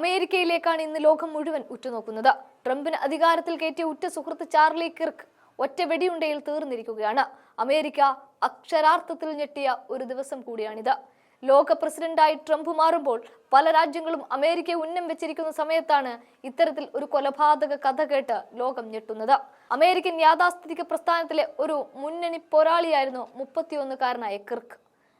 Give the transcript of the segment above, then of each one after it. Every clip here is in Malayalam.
അമേരിക്കയിലേക്കാണ് ഇന്ന് ലോകം മുഴുവൻ ഉറ്റുനോക്കുന്നത്. ട്രംപിന് അധികാരത്തിൽ കയറ്റിയ ഉറ്റ സുഹൃത്ത് ചാർലി കിർക്ക് ഒറ്റ വെടിയുണ്ടയിൽ തീർന്നിരിക്കുകയാണ്. അമേരിക്ക അക്ഷരാർത്ഥത്തിൽ ഞെട്ടിയ ഒരു ദിവസം കൂടിയാണിത്. ലോക പ്രസിഡന്റായി ട്രംപ് മാറുമ്പോൾ പല രാജ്യങ്ങളും അമേരിക്കയെ ഉന്നം വെച്ചിരിക്കുന്ന സമയത്താണ് ഇത്തരത്തിൽ ഒരു കൊലപാതക കഥ കേട്ട് ലോകം ഞെട്ടുന്നത്. അമേരിക്കൻ യാഥാസ്ഥിതിക പ്രസ്ഥാനത്തിലെ ഒരു മുന്നണി പോരാളിയായിരുന്നു മുപ്പത്തിയൊന്നുകാരനായ കിർക്ക്.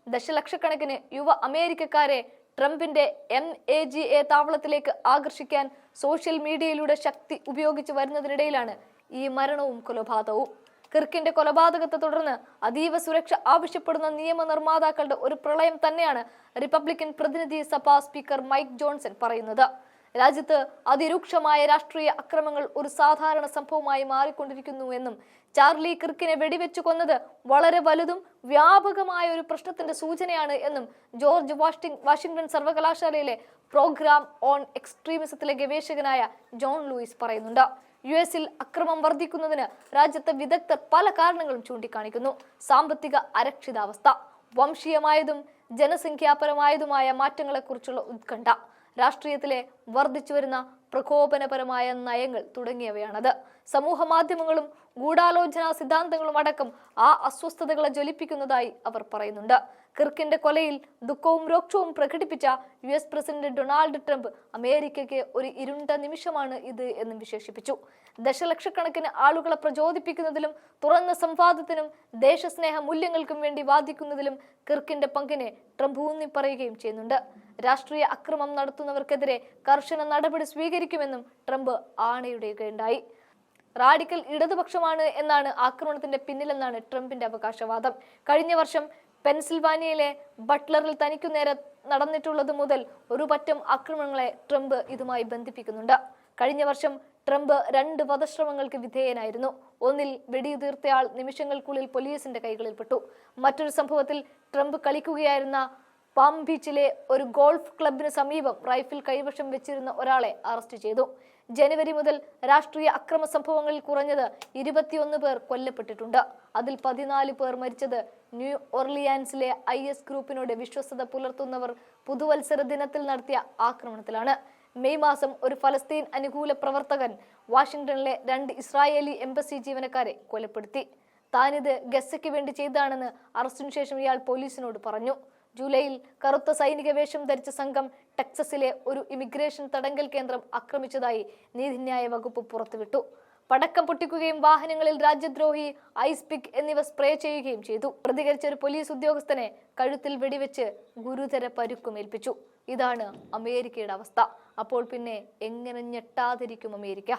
ദശലക്ഷക്കണക്കിന് യുവ അമേരിക്കക്കാരെ ട്രംപിന്റെ എം എ ജി എ താവളത്തിലേക്ക് ആകർഷിക്കാൻ സോഷ്യൽ മീഡിയയിലൂടെ ശക്തി ഉപയോഗിച്ച് വരുന്നതിനിടയിലാണ് ഈ മരണവും കൊലപാതകവും. കിർക്കിന്റെ കൊലപാതകത്തെ തുടർന്ന് അതീവ സുരക്ഷ ആവശ്യപ്പെടുന്ന നിയമനിർമ്മാതാക്കളുടെ ഒരു പ്രളയം തന്നെയാണ് റിപ്പബ്ലിക്കൻ പ്രതിനിധി സഭാ സ്പീക്കർ മൈക്ക് ജോൺസൺ പറയുന്നത്. രാജ്യത്ത് അതിരൂക്ഷമായ രാഷ്ട്രീയ അക്രമങ്ങൾ ഒരു സാധാരണ സംഭവമായി മാറിക്കൊണ്ടിരിക്കുന്നുവെന്നും ചാർലി കിർക്കിനെ വെടിവെച്ചു കൊന്നത് വളരെ വലുതും വ്യാപകമായ ഒരു പ്രശ്നത്തിന്റെ സൂചനയാണ് എന്നും ജോർജ് വാഷിംഗ് വാഷിംഗ്ടൺ സർവകലാശാലയിലെ പ്രോഗ്രാം ഓൺ എക്സ്ട്രീമിസത്തിലെ ഗവേഷകനായ ജോൺ ലൂയിസ് പറയുന്നുണ്ട്. യു എസിൽ അക്രമം വർദ്ധിക്കുന്നതിന് രാജ്യത്തെ വിദഗ്ധർ പല കാരണങ്ങളും ചൂണ്ടിക്കാണിക്കുന്നു. സാമ്പത്തിക അരക്ഷിതാവസ്ഥ വംശീയമായതും ജനസംഖ്യാപരമായതുമായ മാറ്റങ്ങളെക്കുറിച്ചുള്ള ഉത്കണ്ഠ രാഷ്ട്രീയത്തിലെ വർദ്ധിച്ചു വരുന്ന പ്രകോപനപരമായ നയങ്ങൾ തുടങ്ങിയവയാണത്. സമൂഹ മാധ്യമങ്ങളും ഗൂഢാലോചനാ സിദ്ധാന്തങ്ങളും അടക്കം ആ അസ്വസ്ഥതകളെ ജ്വലിപ്പിക്കുന്നതായി അവർ പറയുന്നുണ്ട്. കിർക്കിന്റെ കൊലയിൽ ദുഃഖവും രോക്ഷവും പ്രകടിപ്പിച്ച U S president Donald Trump അമേരിക്കയ്ക്ക് ഒരു ഇരുണ്ട നിമിഷമാണ് ഇത് എന്നും വിശേഷിപ്പിച്ചു. ദശലക്ഷക്കണക്കിന് ആളുകളെ പ്രചോദിപ്പിക്കുന്നതിലും തുറന്ന സംവാദത്തിനും ദേശസ്നേഹ മൂല്യങ്ങൾക്കും വേണ്ടി വാദിക്കുന്നതിലും കിർക്കിന്റെ പങ്കിനെ ട്രംപ് ഊന്നി പറയുകയും ചെയ്യുന്നുണ്ട്. രാഷ്ട്രീയ അക്രമം നടത്തുന്നവർക്കെതിരെ കർശന നടപടി സ്വീകരിക്കുമെന്നും ട്രംപ് ആണയിടുകയുണ്ടായി. റാഡിക്കൽ ഇടതുപക്ഷമാണ് എന്നാണ് ആക്രമണത്തിന്റെ പിന്നിലെന്നാണ് ട്രംപിന്റെ അവകാശവാദം. കഴിഞ്ഞ വർഷം പെൻസിൽവാനിയയിലെ ബട്ട്ലറിൽ തനിക്കു നേരെ നടന്നിട്ടുള്ളത് മുതൽ ഒരു പറ്റം ആക്രമണങ്ങളെ ട്രംപ് ഇതുമായി ബന്ധിപ്പിക്കുന്നുണ്ട്. കഴിഞ്ഞ വർഷം ട്രംപ് രണ്ട് വധശ്രമങ്ങൾക്ക് വിധേയനായിരുന്നു. ഒന്നിൽ വെടിയുതിർത്തയാൾ നിമിഷങ്ങൾക്കുള്ളിൽ പോലീസിന്റെ കൈകളിൽപ്പെട്ടു മറ്റൊരു സംഭവത്തിൽ ട്രംപ് കളിക്കുകയായിരുന്ന പാം ബീച്ചിലെ ഒരു ഗോൾഫ് ക്ലബിന് സമീപം റൈഫിൽ കൈവശം വെച്ചിരുന്ന ഒരാളെ അറസ്റ്റ് ചെയ്തു. ജനുവരി മുതൽ രാഷ്ട്രീയ അക്രമ സംഭവങ്ങളിൽ കുറഞ്ഞത് ഇരുപത്തിയൊന്ന് പേർ കൊല്ലപ്പെട്ടിട്ടുണ്ട്. അതിൽ പതിനാല് പേർ മരിച്ചത് ന്യൂ ഒർലിയാൻസിലെ ഐ എസ് ഗ്രൂപ്പിനോട് വിശ്വസ്തത പുലർത്തുന്നവർ പുതുവത്സര ദിനത്തിൽ നടത്തിയ ആക്രമണത്തിലാണ്. മെയ് മാസം ഒരു ഫലസ്തീൻ അനുകൂല പ്രവർത്തകൻ വാഷിംഗ്ടണിലെ രണ്ട് ഇസ്രായേലി എംബസി ജീവനക്കാരെ കൊലപ്പെടുത്തി. താനിത് ഗസയ്ക്ക് വേണ്ടി ചെയ്താണെന്ന് അറസ്റ്റിനു ശേഷം ഇയാൾ പോലീസിനോട് പറഞ്ഞു. ജൂലൈയിൽ കറുത്ത സൈനിക വേഷം ധരിച്ച സംഘം ടെക്സസിലെ ഒരു ഇമിഗ്രേഷൻ തടങ്കൽ കേന്ദ്രം ആക്രമിച്ചതായി നീതിന്യായ വകുപ്പ് പുറത്തുവിട്ടു. പടക്കം പൊട്ടിക്കുകയും വാഹനങ്ങളിൽ രാജ്യദ്രോഹി ഐസ് പിക് എന്നിവ സ്പ്രേ ചെയ്യുകയും ചെയ്തു. പ്രതികരിച്ച ഒരു പോലീസ് ഉദ്യോഗസ്ഥനെ കഴുത്തിൽ വെടിവെച്ച് ഗുരുതര പരുക്കുമേൽപ്പിച്ചു. ഇതാണ് അമേരിക്കയുടെ അവസ്ഥ. അപ്പോൾ പിന്നെ എങ്ങനെ ഞെട്ടാതിരിക്കും അമേരിക്ക?